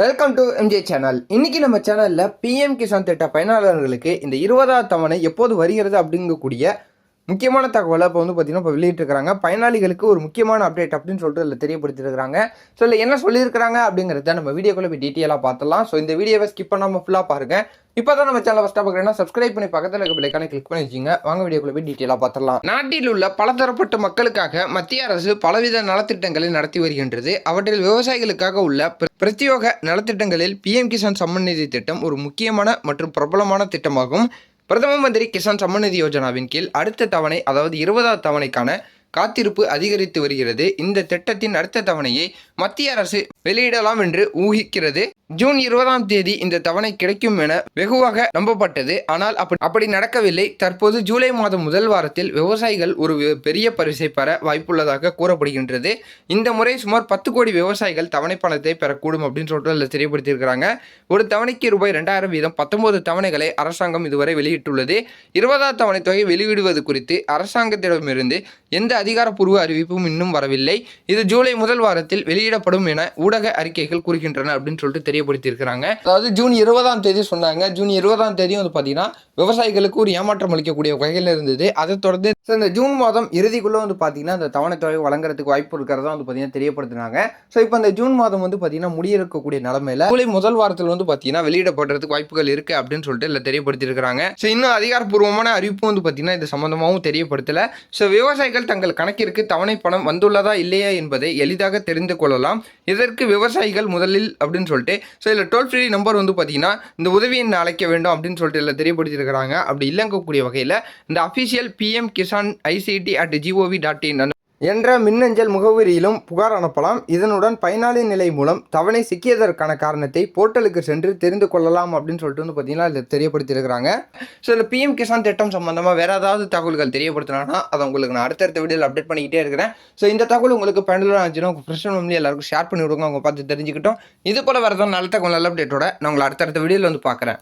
Welcome to MJ channel இன்னைக்கு நம்ம சேனலில் பிஎம் கிசான் திட்ட பயனாளர்களுக்கு இந்த இருபதாவது தவணை எப்போது வருகிறது அப்படிங்கக்கூடிய முக்கியமான தகவலை இப்போ வந்து பார்த்தீங்கன்னா இப்போ வெளியிட்டிருக்கிறாங்க. பயனாளிகளுக்கு ஒரு முக்கியமான அப்டேட் அப்படின்னு சொல்லிட்டு அதில் தெரியப்படுத்திருக்கிறாங்க ஸோ இல்லை என்ன சொல்லியிருக்கிறாங்க அப்படிங்கிறத நம்ம வீடியோக்குள்ளே போய் டீட்டெயிலாக பார்த்தலாம் ஸோ இந்த வீடியோவை ஸ்கிப் பண்ணாமல் ஃபுல்லாக பாருங்க. இப்போ தான் நம்ம சேனல் ஃபஸ்ட்டாக பார்க்குறேன்னா சப்ஸ்கிரைப் பண்ணி பக்கத்தில் இருக்க பிள்ளைக்கான கிளிக் பண்ணி வச்சுங்க வாங்க வீடியோக்குள்ள போய் டீட்டெயிலாக பார்த்துடலாம். நாட்டில் உள்ள பலதரப்பட்ட மக்களுக்காக மத்திய அரசு பலவித நலத்திட்டங்களை நடத்தி வருகின்றது. அவற்றில் விவசாயிகளுக்காக உள்ள பிரத்யோக நலத்திட்டங்களில் பிஎம் கிசான் சம்மநிதி திட்டம் ஒரு முக்கியமான மற்றும் பிரபலமான திட்டமாகும். பிரதம மந்திரி கிசான் சம்மன் நிதி யோஜனாவின் கீழ் அடுத்த தவணை அதாவது இருபதாவது தவணைக்கான காத்திருப்பு அதிகரித்து வருகிறது. இந்த திட்டத்தின் அடுத்த தவணையை மத்திய அரசு வெளியிடலாம் என்று ஊகிக்கிறது. ஜூன் இருபதாம் தேதி இந்த தவணை கிடைக்கும் என வெகுவாக நம்பப்பட்டது. ஆனால் அப்படி அப்படி நடக்கவில்லை. தற்போது ஜூலை மாதம் முதல் வாரத்தில் விவசாயிகள் ஒரு பெரிய பரிசை பெற வாய்ப்புள்ளதாக கூறப்படுகின்றது. இந்த முறை சுமார் பத்து கோடி விவசாயிகள் தவணை பணத்தை பெறக்கூடும் அப்படின்னு சொல்லிட்டு அதில் தெரியப்படுத்தியிருக்கிறாங்க. ஒரு தவணைக்கு ரூபாய் ரெண்டாயிரம் வீதம் பத்தொன்பது தவணைகளை அரசாங்கம் இதுவரை வெளியிட்டுள்ளது. இருபதாம் தவணை தொகை வெளியிடுவது குறித்து அரசாங்கத்திடமிருந்து எந்த அதிகாரப்பூர்வ அறிவிப்பும் இன்னும் வரவில்லை. இது ஜூலை முதல் வாரத்தில் வெளியிடப்படும் என ஊடக அறிக்கைகள் கூறுகின்றன அப்படின்னு சொல்லிட்டு தெரியப்படுத்தியிருக்கிறாங்க. அதாவது ஜூன் இருபதாம் தேதி சொன்னாங்க. ஜூன் இருபதாம் தேதி வந்து பார்த்தீங்கன்னா விவசாயிகளுக்கு ஒரு ஏமாற்றம் அளிக்கக்கூடிய வகையில் இருந்தது. அதை தொடர்ந்து இந்த ஜூன் மாதம் இறுதிக்குள்ளே வந்து பார்த்தீங்கன்னா அந்த தவணை வழங்குறதுக்கு வாய்ப்பு இருக்கிறதா வந்து பார்த்தீங்கன்னா தெரியப்படுத்தினாங்க. ஸோ இப்போ அந்த ஜூன் மாதம் வந்து பார்த்தீங்கன்னா முடியிருக்கக்கூடிய நிலமையில ஜூலை முதல் வாரத்தில் வந்து பார்த்தீங்கன்னா வெளியிடப்படுறதுக்கு வாய்ப்புகள் இருக்கு அப்படின்னு சொல்லிட்டு இல்லை தெரியப்படுத்தியிருக்கிறாங்க. ஸோ இன்னும் அதிகாரப்பூர்வமான அறிவிப்பு வந்து பார்த்தீங்கன்னா இது சம்பந்தமாகவும் தெரியப்படுத்தல. ஸோ விவசாயிகள் தங்கள் கணக்கிற்கு தவணை பணம் வந்துள்ளதா இல்லையா என்பதை எளிதாக தெரிந்து கொள்ளலாம். இதற்கு விவசாயிகள் முதலில் அப்படின்னு சொல்லிட்டு. ஸோ இதில் டோல் ஃப்ரீ நம்பர் வந்து பார்த்தீங்கன்னா இந்த உதவியை அழைக்க வேண்டும் அப்படின்னு சொல்லிட்டு இதில் தெரியப்படுத்தியிருக்கிறாங்க. அப்படி இல்லங்கக்கூடிய வகையில் இந்த official PM Kisan ICT at GOV dot in என்ற மின்னஞ்சல் முகவரியிலும் புகார் அனுப்பலாம். இதனுடன் பயனாளி நிலை மூலம் தவணை சிக்கியதற்கான காரணத்தை போர்ட்டலுக்கு சென்று தெரிந்து கொள்ளலாம் அப்படின்னு சொல்லிட்டு வந்து பார்த்தீங்கன்னா இதில் தெரியப்படுத்தியிருக்கிறாங்க. ஸோ இந்த பிஎம் கிசான் திட்டம் சம்பந்தமாக வேறு ஏதாவது தகவல்கள் தெரியப்படுத்தினா அதை உங்களுக்கு நான் அடுத்தடுத்த வீடியோவில் அப்டேட் பண்ணிக்கிட்டே இருக்கிறேன். ஸோ இந்த தகவல் உங்களுக்கு பயனுள்ள ஆச்சுன்னா உங்கள் ஃப்ரெண்ட்ஸ் ஃபேமிலி எல்லாருக்கும் ஷேர் பண்ணி விடுங்க. அவங்க பார்த்து தெரிஞ்சுக்கிட்டோம். இது போல் வரதான் நல்ல தகவல் நல்ல அப்டேட்டோட நான் உங்களை அடுத்தடுத்த வீடியோவில் வந்து பார்க்குறேன்